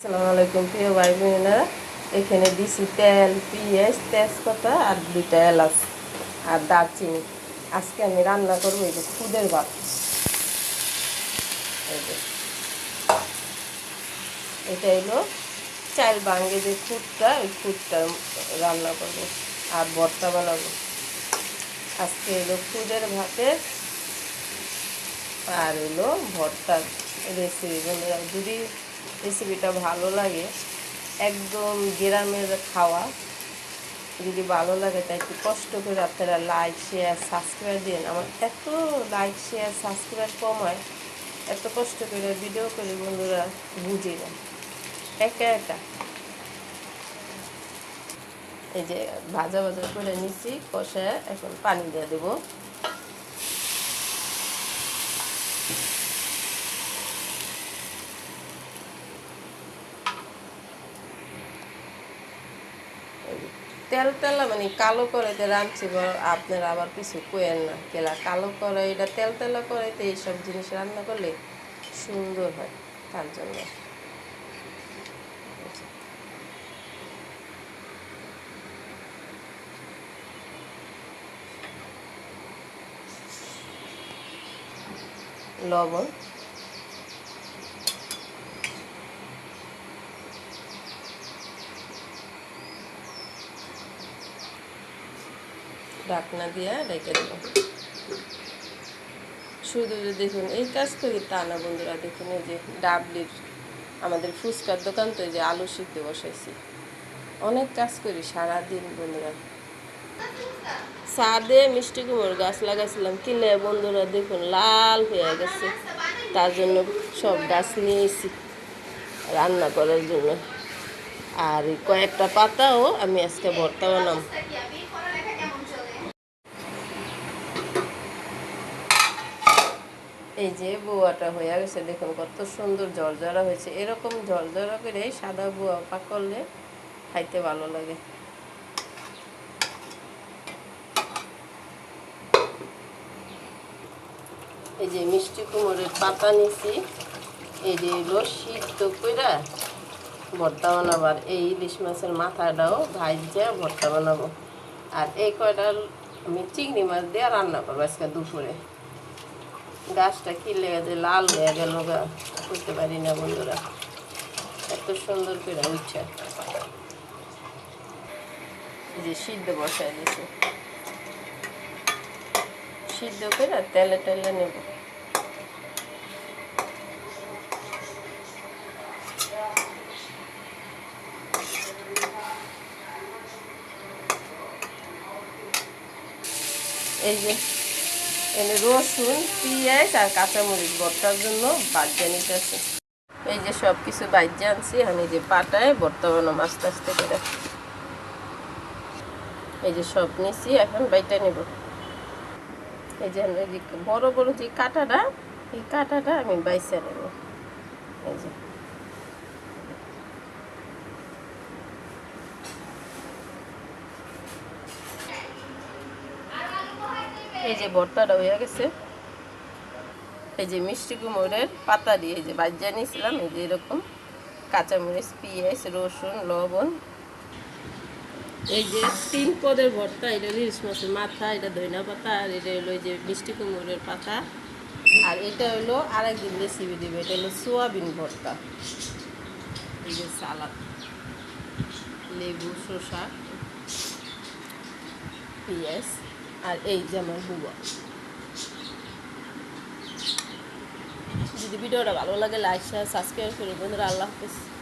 আসসালামু প্রিয় ভাই বোনেরা এখানে দিছি তেল, পেঁয়াজ, তেজপাতা আর দুইটা এলাচ আর দারচিনি। আজকে আমি রান্না করব এই যে খুদের ভাত। এটা হলো চাল বাঙ্গে যে খুদটা, ওই খুদটা রান্না করব আর ভর্তা বানাবো। আজকে হলো খুদের ভাতের আর হলো ভর্তার রেসিপি যদি রেসিপিটা ভালো লাগে। একদম গ্রামের খাওয়া। যদি ভালো লাগে, তাই একটু কষ্ট করে আপনারা লাইক শেয়ার সাবস্ক্রাইব দিন আমার এত লাইক শেয়ার সাবস্ক্রাইব কমায় এত কষ্ট করে ভিডিও করি বন্ধুরা বুঝি না একা একা। এই যে ভাজা ভাজা করে নিচ্ছি কষে এখন পানি দিয়ে দেবো। তেল তেলা মানে কালো করাইতে রাঁধছি আপনারা আবার কিছু কোয়েন না। কেলা কালো করে, এটা তেল তেলা করাইতে এইসব জিনিস রান্না করলে সুন্দর হয় তার জন্য। লবণ। ঢাকনা দিয়ে রেখে দেব। শুধু যে দেখুন, এই কাজ করি তা না বন্ধুরা, দেখুন এই যে ডাবলির আমাদের ফুচকার দোকান তো এই যে আলু সিদ্ধ বসাইছি। অনেক কাজ করি সারাদিন বন্ধুরা। সাদে মিষ্টি কুমড় গাছ লাগাইছিলাম, কিনে বন্ধুরা দেখুন লাল হয়ে গেছে। তার জন্য সব গাছ নিয়েছি রান্না করার জন্য। আর কয়েকটা পাতাও আমি আজকে ভর্তা বানাম। এই যে বোয়াটা হয়ে গেছে, দেখুন কত সুন্দর জর্জরা হয়েছে। এরকম জর্জরা করে সাদা বোয়া পাক করলে খাইতে ভালো লাগে। এই যে মিষ্টি কুমড়ের পাতা নিছি, এই যে হলো সিদ্ধ কইরা ভর্তা বানাবার। এই ইলিশ মাছের মাথাটাও ভাজা ভর্তা বানাবো। আর এই কয়টা আমি চিংড়ি মাছ দিয়ে রান্না করব আজকে দুপুরে। গাছটা কি লেগে যে লাল হয়ে গেল গা করতে পারি না বন্ধুরা। এত সুন্দর করে উঠছে। যে সিদ্ধ বসায় দিয়েছে সিদ্ধ করে তেলে টেলে নেব। এই যে এনে রসুন, পেঁয়াজ আর কাঁচামরিচ ভর্তার জন্য বাজ্যা নিতেছে। এই যে সব কিছু বাজ্যা আনছি আমি যে পাটায় ভর্তা বানাম আস্তে করে। এই যে সব নিছি, এখন বাইটা নেব। এই এই যে বড় বড় যে কাঁটাটা, এই কাঁটাটা আমি বাইসা নেব। এই যে। এই যে ভর্তাটা হয়ে গেছে। এই যে মিষ্টি কুমড়ের পাতা দিয়ে যে বাজ্যা নিয়েছিলাম, এই যে এরকম কাঁচামরিচ, পেঁয়াজ, রসুন, লবণ। এই যে তিন পদের ভর্তা, এটা ইলিশ মাছের মাথা, এটা দইনা পাতা, আর এটা হলো এই যে মিষ্টি কুমড়ের পাতা। আর এটা হলো আরেকদিন রেসিপি দিবে, এটা হলো সোয়াবিন ভর্তা। এই যে সালাদ, লেবু, শসা, পেঁয়াজ। আর এই যে আমার বুয়া যদি ভিডিওটা ভালো লাগে লাইক শেয়ার সাবস্ক্রাইব করুন বন্ধুরা, আল্লাহ হাফিজ।